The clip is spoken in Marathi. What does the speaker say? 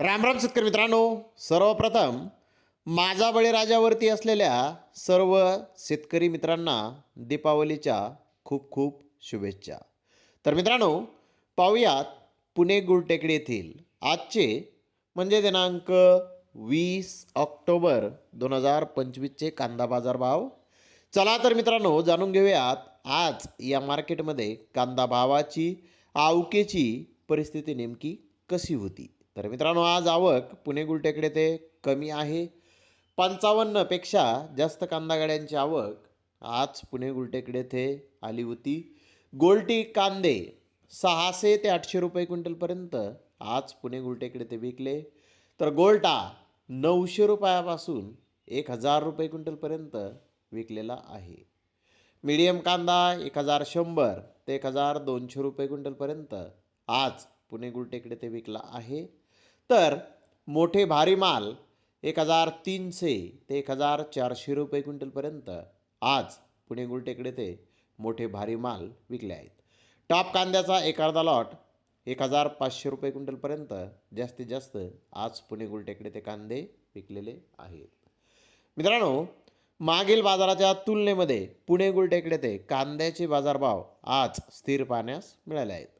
रामराम शेतकरी मित्रांनो. सर्वप्रथम माझा बळीराजावरती असलेल्या सर्व शेतकरी मित्रांना दीपावलीच्या खूप खूप शुभेच्छा. तर मित्रांनो पाहूयात पुणे गुलटेकडी येथील आजचे म्हणजे दिनांक वीस ऑक्टोबर दोन हजार पंचवीसचे कांदा बाजार भाव चला तर मित्रांनो जाणून घेऊयात आज या मार्केटमध्ये कांदा भावाची आवकेची परिस्थिती नेमकी कशी होती. तर मित्रांनो आज आवक पुणे गुलटेकडे ते कमी आहे. पंचावन्नपेक्षा जास्त कांदा गाड्यांची आवक आज पुणे गुलटेकडे ते आली होती. गोल्टी कांदे सहाशे ते आठशे रुपये क्विंटलपर्यंत आज पुणे गुलटेकडे ते विकले. तर गोल्टा नऊशे रुपयापासून एक हजार रुपये क्विंटलपर्यंत विकलेला आहे. मीडियम कांदा एक हजार शंभर ते एक हजार दोनशे रुपये क्विंटलपर्यंत आज पुणे गुलटेकडे ते विकला आहे. तर मोठे भारी माल एक हजार तीनशे ते एक हजार चारशे रुपये क्विंटलपर्यंत आज पुणे गुलटेकडे ते मोठे भारी माल विकले आहेत. टॉप कांद्याचा एक अर्धा लॉट एक हजार पाचशे रुपये क्विंटलपर्यंत जास्तीत जास्त आज पुणे गुलटेकडे ते कांदे विकलेले आहेत. मित्रांनो मागील बाजाराच्या तुलनेमध्ये पुणे गुलटेकडे ते कांद्याचे बाजारभाव आज स्थिर पाहण्यास मिळाले आहेत.